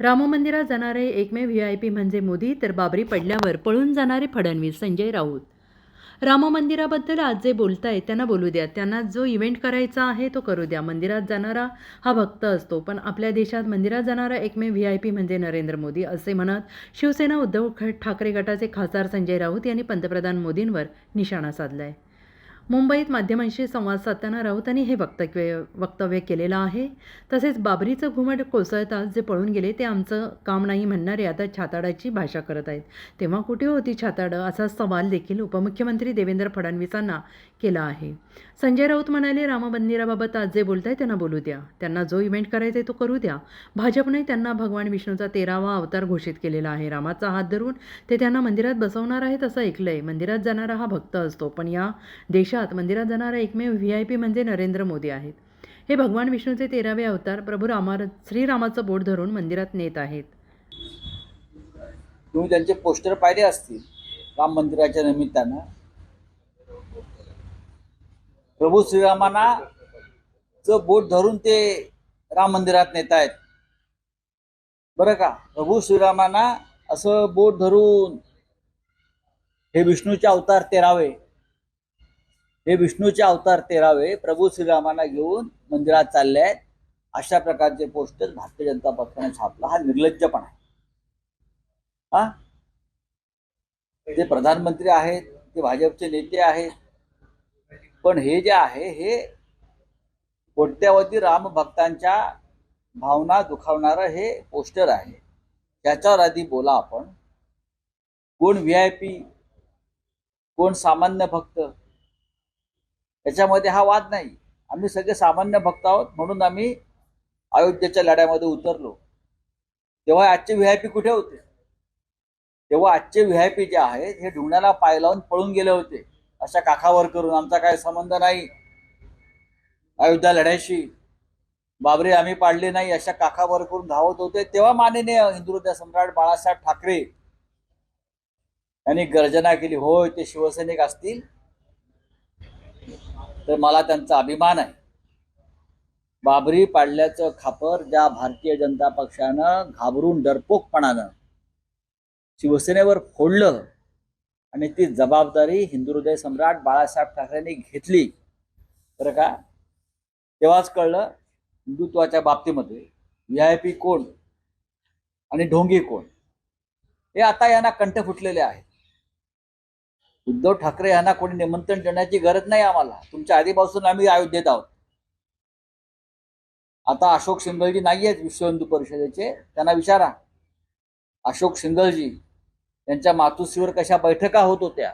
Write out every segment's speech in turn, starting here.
राम मंदिरात जाणारे एकमेव व्ही आय पी म्हणजे मोदी तर बाबरी पडल्यावर पळून जाणारे फडणवीस संजय राऊत. राम मंदिराबद्दल आज जे बोलत आहेत त्यांना बोलू द्या. त्यांना जो इव्हेंट करायचा आहे तो करू द्या. मंदिरात जाणारा हा भक्त असतो पण आपल्या देशात मंदिरात जाणारा एकमेव व्ही आय पी म्हणजे नरेंद्र मोदी असे म्हणत शिवसेना उद्धव ठाकरे गटाचे खासदार संजय राऊत यांनी पंतप्रधान मोदींवर निशाणा साधला आहे मुंबईत माध्यमांशी संवाद साधताना राऊतांनी हे वक्तव्य वक्तव्य केलेलं आहे. तसेच बाबरीचं घुमट कोसळताच जे पळून गेले ते आमचं काम नाही म्हणणारे आता छाताडाची भाषा करत आहेत. तेव्हा कुठे होती छाताडं? असा सवाल देखील उपमुख्यमंत्री देवेंद्र फडणवीसांना केला आहे. संजय राऊत म्हणाले राम मंदिराबाबत आज जे बोलत आहे त्यांना बोलू द्या. त्यांना जो इव्हेंट करायचा आहे तो करू द्या. भाजपने त्यांना भगवान विष्णूचा तेरावा अवतार घोषित केलेला आहे. रामाचा हात धरून ते त्यांना मंदिरात बसवणार आहेत असं ऐकलं आहे मंदिरात जाणारा हा भक्त असतो पण या देशात मंदिरात जाणारा एकमेव व्ही आय पी म्हणजे नरेंद्र मोदी आहेत. हे भगवान विष्णूचे तेरावे अवतार प्रभू रामा श्रीरामाचं बोट धरून मंदिरात नेत आहेत. तुम्ही त्यांचे पोस्टर पाहिले असतील? राम मंदिराच्या निमित्तानं. प्रभू श्रीरामांना च बोट धरून ते राम मंदिरात नेत आहेत बरं का? प्रभू श्रीरामांना असं बोट धरून हे विष्णूचे अवतार तेरावे. हे विष्णूचे अवतार तेरावे प्रभू श्रीरामांना घेऊन मंदिरात चालले आहेत अशा प्रकारचे पोस्टर भारतीय जनता पक्षाने छापला. हा निर्लज्जपणा आहे. हा? ते प्रधानमंत्री आहेत ते भाजपचे नेते आहेत पण हे जे आहे हे कोट्यावधी रामभक्तांच्या भावना दुखावणारं हे पोस्टर आहे. त्याच्यावर आधी बोला आपण. कोण व्ही आय पी कोण सामान्य भक्त? याच्यामध्ये हा वाद नाही. आम्ही सगळे सामान्य भक्त आहोत म्हणून आम्ही अयोध्येच्या लढ्यामध्ये उतरलो. तेव्हा आजचे व्ही आय पी कुठे होते? तेव्हा आजचे व्ही आय पी जे आहेत हे ढुंगण्याला पाय लावून पळून गेले होते. अशा काखावर करून आमचा काय संबंध नाही. अयोध्या लढ्याशी. बाबरी आम्ही पाडले नाही. अशा काखावर करून धावत होते. तेव्हा माननीय हिंदुहृदय सम्राट बाळासाहेब ठाकरे यांनी गर्जना केली. होय ते शिवसैनिक असतील तर मला त्यांचा अभिमान आहे. बाबरी पाडल्याचं खापर ज्या भारतीय जनता पक्षानं घाबरून डरपोकपणानं शिवसेनेवर फोडलं आणि ती जबाबदारी हिंदुहृदय सम्राट बाळासाहेब ठाकरेंनी घेतली. बरं का? तेव्हाच कळलं हिंदुत्वाच्या बाबतीमध्ये व्ही आय पी कोण आणि ढोंगी कोण? हे आता यांना कंठ फुटलेले आहेत. उद्धव ठाकरे यांना कोणी निमंत्रण देण्याची गरज नाही आम्हाला. तुमच्या आधीपासून आम्ही अयोध्येत आहोत. आता अशोक सिंगलजी नाही आहेत विश्व हिंदू परिषदेचे. त्यांना विचारा. अशोक सिंगलजी त्यांच्या मातुसीवर कशा बैठका होत होत्या?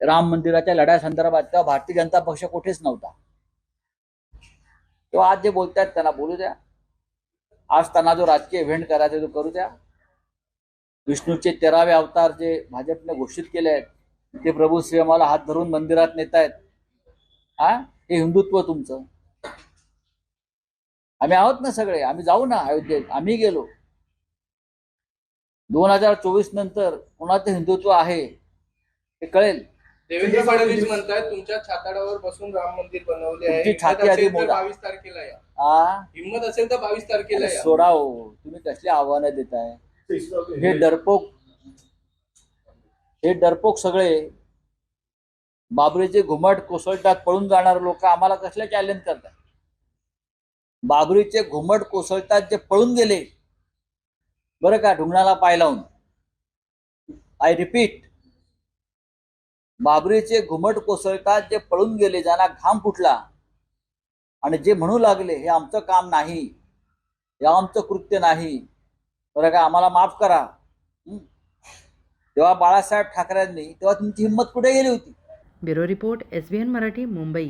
राम मंदिराच्या लढ्यासंदर्भात तेव्हा भारतीय जनता पक्ष कुठेच नव्हता. तेव्हा आज जे बोलतायत त्यांना बोलू द्या. आज त्यांना जो राजकीय इव्हेंट करायचा तो करू द्या. विष्णूचे तेरावे अवतार जे भाजपने घोषित केले आहेत ते प्रभू श्रीरामाला हात धरून मंदिरात नेत आहेत हा? हे हिंदुत्व तुमचं. आम्ही आहोत ना सगळे. आम्ही जाऊ ना अयोध्येत. आम्ही गेलो. दोन हजार चोवीस नंतर कोणाचं हिंदुत्व आहे हे कळेल. देवेंद्र फडणवीस म्हणतात तुमच्या छाताडावर बसून राम मंदिर बनवले आहे. तुमची छाती आधी. बावीस तारखेला या. आ? हिंमत असेल तर बावीस तारखेला या. सोडा हो तुम्ही कसली आव्हानं देताय? हे डरपोक हे डरपोक सगळे बाबरीचे घुमट कोसळतात पळून जाणारे लोक आम्हाला कसले चॅलेंज करतात? बाबरीचे घुमट कोसळतात जे पळून गेले बरं का ढुंगणाला पाय लावून. आय रिपीट बाबरीचे घुमट कोसळतात जे पळून गेले ज्यांना घाम फुटला. आणि जे म्हणू लागले हे आमचं काम नाही. हे आमचं कृत्य नाही. बरं का आम्हाला माफ करा. तेव्हा बाळासाहेब ठाकरेंनी तेव्हा तुमची हिंमत कुठे गेली होती? Bureau report S B N Marathi Mumbai.